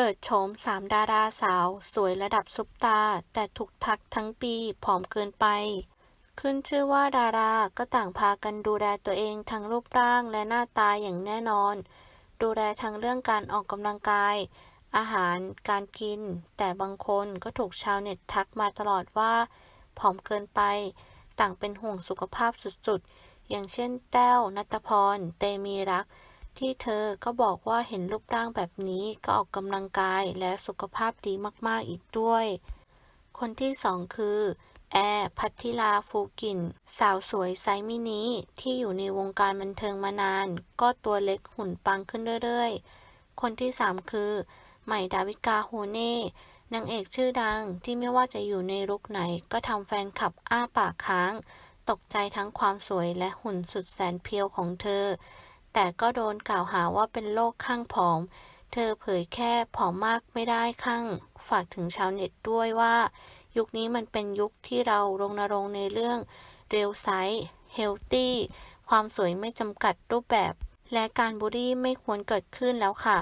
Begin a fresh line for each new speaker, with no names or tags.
เปิดโฉมสามดาราสาว สวยระดับซุปตาร์แต่ถูกทักทั้งปีผอมเกินไป ขึ้นชื่อว่าดาราก็ต่างพากันดูแลตัวเองทั้งรูปร่างและหน้าตาอย่างแน่นอน ดูแลทั้งเรื่องการออกกำลังกาย อาหาร การกิน แต่บางคนก็ถูกชาวเน็ตทักมาตลอดว่า ผอมเกินไป ต่างเป็นห่วงสุขภาพสุดๆ อย่างเช่นแต้วนัตพร เตมีรัก ที่เธอก็บอกว่าเห็นรูปร่างแบบนี้ก็ออกกำลังกายและสุขภาพดีมากๆอีกด้วย คนที่สองคือแอร์พัทธิลาฟูกิน สาวสวยไซส์มินิที่อยู่ในวงการบันเทิงมานาน ก็ตัวเล็กหุ่นปังขึ้นเรื่อยๆ คนที่สามคือ ใหม่ดาวิกาโฮเน่นางเอกชื่อดังที่ไม่ว่าจะอยู่ในลุคไหน ก็ทำแฟนคลับอ้าปากค้าง ตกใจทั้งความสวยและหุ่นสุดแสนเพียวของเธอ แต่ก็โดนกล่าวหาว่าเป็นโรคข้างผอม เธอเผยแค่ผอมมากไม่ได้ข้าง ฝากถึงชาวเน็ตด้วยว่า ยุคนี้มันเป็นยุคที่เรารณรงค์ในเรื่องเรียวไซส์เฮลตี้ความสวยไม่จำกัดรูปแบบ และการบูลลี่ไม่ควรเกิดขึ้นแล้วค่ะ